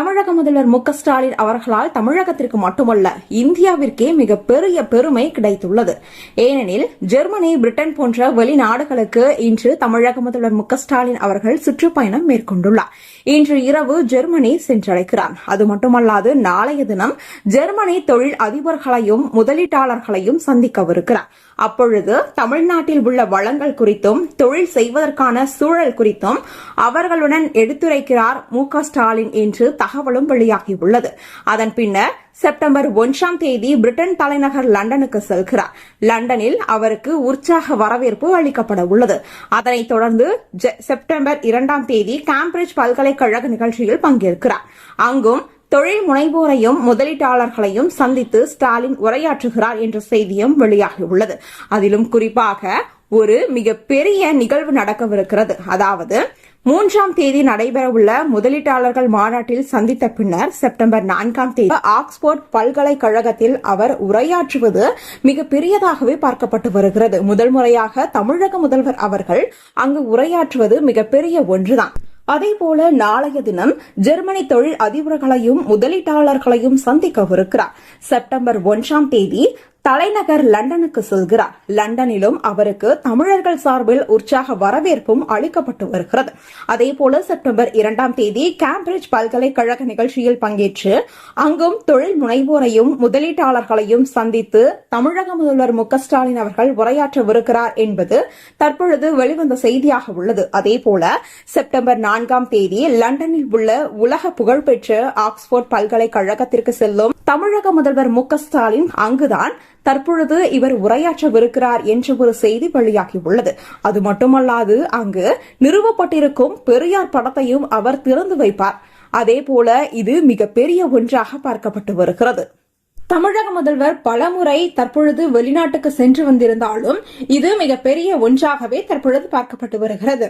தமிழக முதல்வர் மு ஸ்டாலின் அவர்களால் தமிழகத்திற்கு மட்டுமல்ல இந்தியாவிற்கே மிக பெரிய பெருமை கிடைத்துள்ளது. ஏனெனில் ஜெர்மனி பிரிட்டன் போன்ற வெளிநாடுகளுக்கு இன்று தமிழக முதல்வர் மு ஸ்டாலின் அவர்கள் சுற்றுப்பயணம் மேற்கொண்டுள்ளார். இன்று இரவு ஜெர்மனி சென்றடைக்கிறார் அது மட்டுமல்லாது நாளைய தினம் ஜெர்மனி தொழில் அதிபர்களையும் முதலீட்டாளர்களையும் சந்திக்கவிருக்கிறார். அப்பொழுது தமிழ்நாட்டில் உள்ள வளங்கள் குறித்தும் தொழில் செய்வதற்கான சூழல் குறித்தும் அவர்களுடன் எடுத்துரைக்கிறார் மு ஸ்டாலின் என்று தகவலும் வெளியாகியுள்ளது. அதன் பின்னர் செப்டம்பர் ஒன்றாம் தேதி பிரிட்டன் தலைநகர் லண்டனுக்கு செல்கிறார். லண்டனில் அவருக்கு உற்சாக வரவேற்பு அளிக்கப்பட உள்ளது. அதனைத் தொடர்ந்து செப்டம்பர் இரண்டாம் தேதி கேம்பிரிட்ஜ் பல்கலைக்கழக நிகழ்ச்சியில் பங்கேற்கிறார். அங்கும் தொழில் முனைவோரையும் முதலீட்டாளர்களையும் சந்தித்து ஸ்டாலின் உரையாற்றுகிறார் என்ற செய்தியும் வெளியாகியுள்ளது. அதிலும் குறிப்பாக ஒரு மிகப்பெரிய நிகழ்வு நடக்கவிருக்கிறது. அதாவது மூன்றாம் தேதி நடைபெறவுள்ள முதலீட்டாளர்கள் மாநாட்டில் சந்தித்த பின்னர் செப்டம்பர் நான்காம் தேதி ஆக்ஸ்போர்ட் பல்கலைக்கழகத்தில் அவர் உரையாற்றுவது மிக பெரியதாகவே பார்க்கப்பட்டு வருகிறது. முதல் முறையாக தமிழக முதல்வர் அவர்கள் அங்கு உரையாற்றுவது மிகப்பெரிய ஒன்றுதான். அதேபோல நாளைய தினம் ஜெர்மனி தொழில் அதிபர்களையும் முதலீட்டாளர்களையும் சந்திக்கவிருக்கிறார். செப்டம்பர் ஒன்றாம் தேதி தலைநகர் லண்டனுக்கு செல்கிறார். லண்டனிலும் அவருக்கு தமிழர்கள் சார்பில் உற்சாக வரவேற்பும் அளிக்கப்பட்டு வருகிறது. அதேபோல செப்டம்பர் இரண்டாம் தேதி கேம்பிரிட்ஜ் பல்கலைக்கழக நிகழ்ச்சியில் பங்கேற்று அங்கும் தொழில் முனைவோரையும் முதலீட்டாளர்களையும் சந்தித்து தமிழக முதல்வர் மு ஸ்டாலின் அவர்கள் உரையாற்றவிருக்கிறார் என்பது தற்பொழுது வெளிவந்த செய்தியாக உள்ளது. அதேபோல செப்டம்பர் நான்காம் தேதி லண்டனில் உள்ள உலக புகழ்பெற்ற ஆக்ஸ்போர்ட் பல்கலைக்கழகத்திற்கு செல்லும் தமிழக முதல்வர் மு ஸ்டாலின் அங்குதான் தற்பொழுது இவர் உரையாற்றவிருக்கிறார் என்ற ஒரு செய்தி வெளியாகியுள்ளது. அது மட்டுமல்லாது அங்கு நிறுவப்பட்டிருக்கும் பெரியார் படத்தையும் அவர் திறந்து வைப்பார். அதேபோல இது மிகப்பெரிய ஒன்றாக பார்க்கப்பட்டு வருகிறது. தமிழக முதல்வர் பலமுறை தற்பொழுது வெளிநாட்டுக்கு சென்று வந்திருந்தாலும் இது மிகப்பெரிய ஒன்றாகவே தற்பொழுது பார்க்கப்பட்டு வருகிறது.